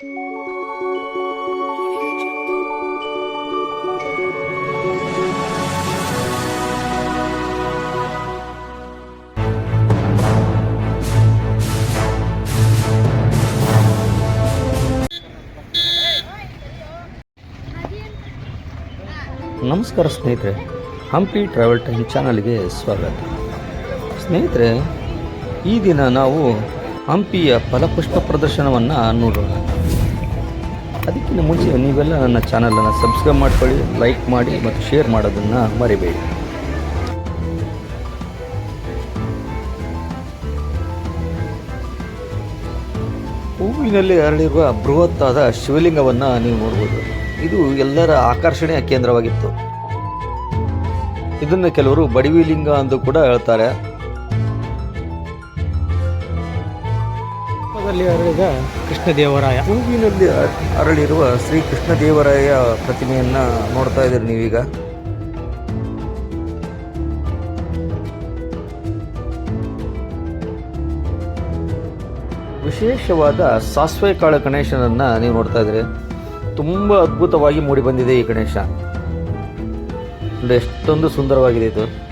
ನಮಸ್ಕಾರ ಸ್ನೇಹಿತರೆ, Hampi travel time ಚಾನಲ್ಗೆ ಸ್ವಾಗತ. ಸ್ನೇಹಿತರೆ, ಈ ದಿನ ನಾವು ಹಂಪಿಯ ಫಲಪುಷ್ಪ ಪ್ರದರ್ಶನವನ್ನು ನೋಡೋಣ. ಅದಕ್ಕಿಂತ ಮುಂಚೆ ನೀವೆಲ್ಲ ನನ್ನ ಚಾನಲನ್ನು ಸಬ್ಸ್ಕ್ರೈಬ್ ಮಾಡ್ಕೊಳ್ಳಿ ಲೈಕ್ ಮಾಡಿ ಮತ್ತು ಶೇರ್ ಮಾಡೋದನ್ನು ಮರಿಬೇಡಿ. ಹೂವಿನಲ್ಲಿ ಅರಳಿರುವ ಬೃಹತ್ತಾದ ಶಿವಲಿಂಗವನ್ನು ನೀವು ನೋಡ್ಬೋದು. ಇದು ಎಲ್ಲರ ಆಕರ್ಷಣೆಯ ಕೇಂದ್ರವಾಗಿತ್ತು. ಇದನ್ನು ಕೆಲವರು ಬಡವಿಲಿಂಗ ಎಂದು ಕೂಡ ಹೇಳ್ತಾರೆ. ದಲ್ಲಿ ಅರಳಿದ ಕೃಷ್ಣದೇವರಾಯ. ಹೂವಿನಲ್ಲಿ ಅ- ಅರಳಿರುವ ಶ್ರೀ ಕೃಷ್ಣ ದೇವರಾಯ ಪ್ರತಿಮೆಯನ್ನ ನೋಡ್ತಾ ಇದ್ದೀರಿ ನೀವೀಗ. ವಿಶೇಷವಾದ ಸಾಸಿವೆ ಕಾಳು ಗಣೇಶನನ್ನ ನೀವು ನೋಡ್ತಾ ಇದ್ದೀರಿ. ತುಂಬ ಅದ್ಭುತವಾಗಿ ಮೂಡಿ ಬಂದಿದೆ ಈ ಗಣೇಶ. ಎಷ್ಟೊಂದು ಸುಂದರವಾಗಿದೆ ಇದು.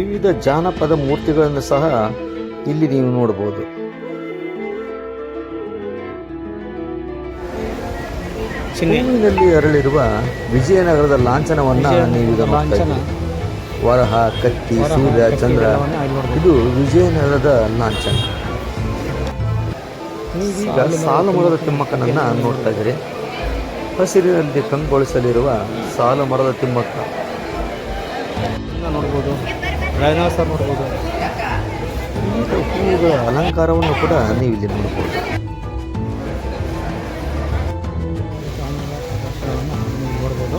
ವಿವಿಧ ಜಾನಪದ ಮೂರ್ತಿಗಳನ್ನು ಸಹ ಇಲ್ಲಿ ನೀವು ನೋಡಬಹುದು. ಹೂವಿನಲ್ಲಿ ಅರಳಿರುವ ವಿಜಯನಗರದ ಲಾಂಛನವನ್ನ ನೀವು ಲಾಂಛನ. ವರಹ ಕತ್ತಿ ಸೂರ್ಯ ಚಂದ್ರ. ಇದು ವಿಜಯನಗರದ ಲಾಂಛನ. ನೀವೀಗ ಸಾಲು ಮರದ ತಿಮ್ಮಕ್ಕನನ್ನ ನೋಡ್ತಾ ಇದ್ದೀರಿ. ಹಸಿರಿನಲ್ಲಿ ಕಂಗೊಳಿಸಲಿರುವ ಸಾಲುಮರದ ತಿಮ್ಮಕ್ಕ. ನೋಡ್ಬೋದು. ಡೈನೋಸರ್ ನೋಡ್ಬೋದು. ಹೂವುಗಳ ಅಲಂಕಾರವನ್ನು ಕೂಡ ನೀವು ಇಲ್ಲಿ ನೋಡಬಹುದು ನೋಡ್ಬೋದು.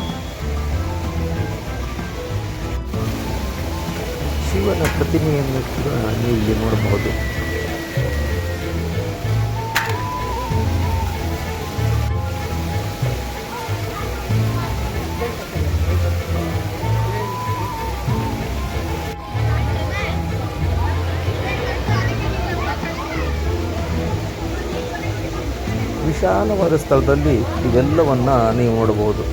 ಶಿವನ ಪ್ರತಿಮೆಯನ್ನು ಕೂಡ ನೀವು ಇಲ್ಲಿ ನೋಡಬಹುದು ವಿಶಾಲವಾದ ಸ್ಥಳದಲ್ಲಿ ಇವೆಲ್ಲವನ್ನ ನೀವು ನೋಡಬಹುದು.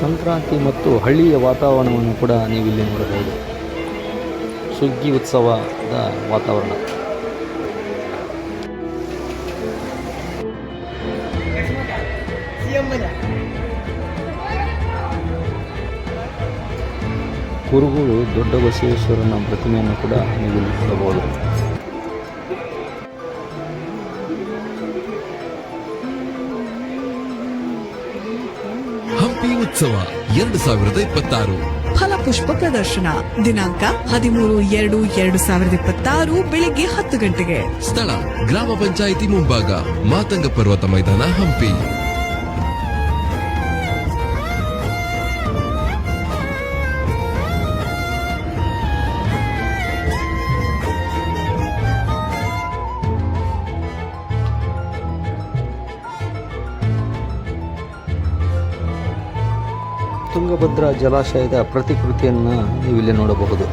ಸಂಕ್ರಾಂತಿ ಮತ್ತು ಹಳ್ಳಿಯ ವಾತಾವರಣವನ್ನು ಕೂಡ ನೀವಿಲ್ಲಿ ನೋಡಬಹುದು. ಸುಗ್ಗಿ ಉತ್ಸವದ ವಾತಾವರಣ. ಕುರುಗುಳು ದೊಡ್ಡ ಬಸವೇಶ್ವರನ ಪ್ರತಿಮೆಯನ್ನು ಕೂಡ ನೀವು ನೋಡಬಹುದು. ಹಂಪಿ ಉತ್ಸವ ಎರಡು ಸಾವಿರದ ಇಪ್ಪತ್ತಾರು. ಫಲಪುಷ್ಪ ಪ್ರದರ್ಶನ. ದಿನಾಂಕ ಹದಿಮೂರು ಎರಡು ಎರಡು ಸಾವಿರದ ಇಪ್ಪತ್ತಾರು ಬೆಳಿಗ್ಗೆ ಹತ್ತು ಗಂಟೆಗೆ. ಸ್ಥಳ ಗ್ರಾಮ ಪಂಚಾಯಿತಿ ಮುಂಭಾಗ ಮಾತಂಗ ಪರ್ವತ ಮೈದಾನ ಹಂಪಿ. ತುಂಗಭದ್ರಾ ಜಲಾಶಯದ ಪ್ರತಿಕೃತಿಯನ್ನು ನೀವಿಲ್ಲಿ ನೋಡಬಹುದು.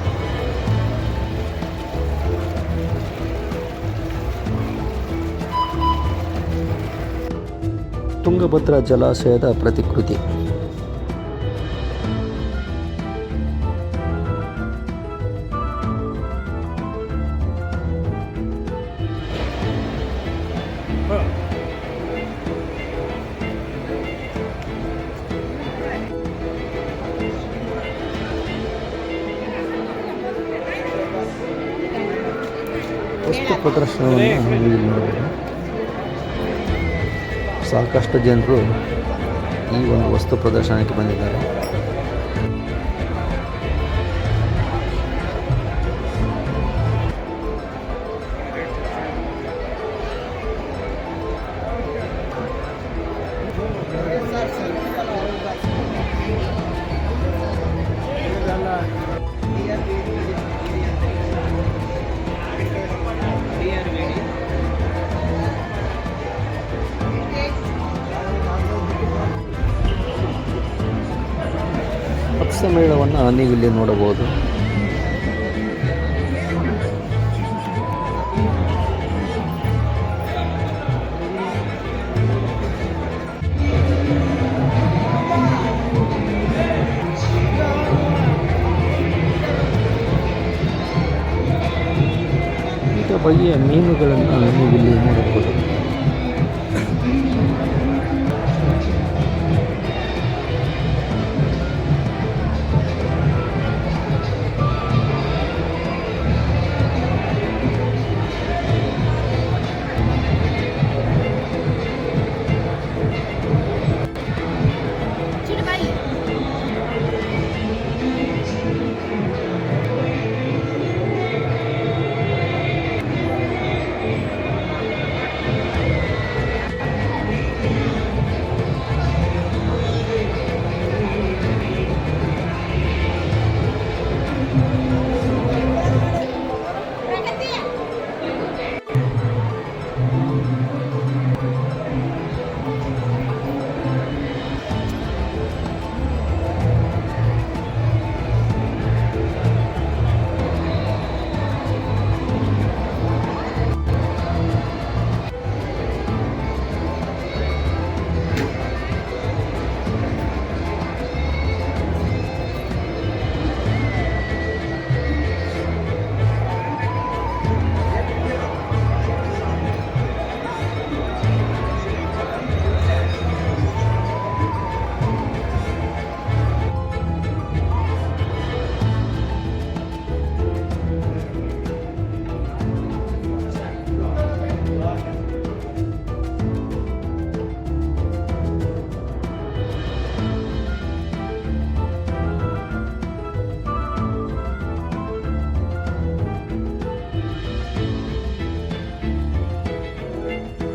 ತುಂಗಭದ್ರಾ ಜಲಾಶಯದ ಪ್ರತಿಕೃತಿ. ನೋಡಬಹುದು ಸಾಕಷ್ಟು ಜನರು ಈ ಒಂದು ವಸ್ತು ಪ್ರದರ್ಶನಕ್ಕೆ ಬಂದಿದ್ದಾರೆ. ರಾಸ ಮೇಳವನ್ನು ನೀವಿಲ್ಲಿ ನೋಡಬಹುದು. ಬಗೆಯ ಮೀನುಗಳನ್ನು ನೀವಿಲ್ಲಿ ನೋಡಬಹುದು.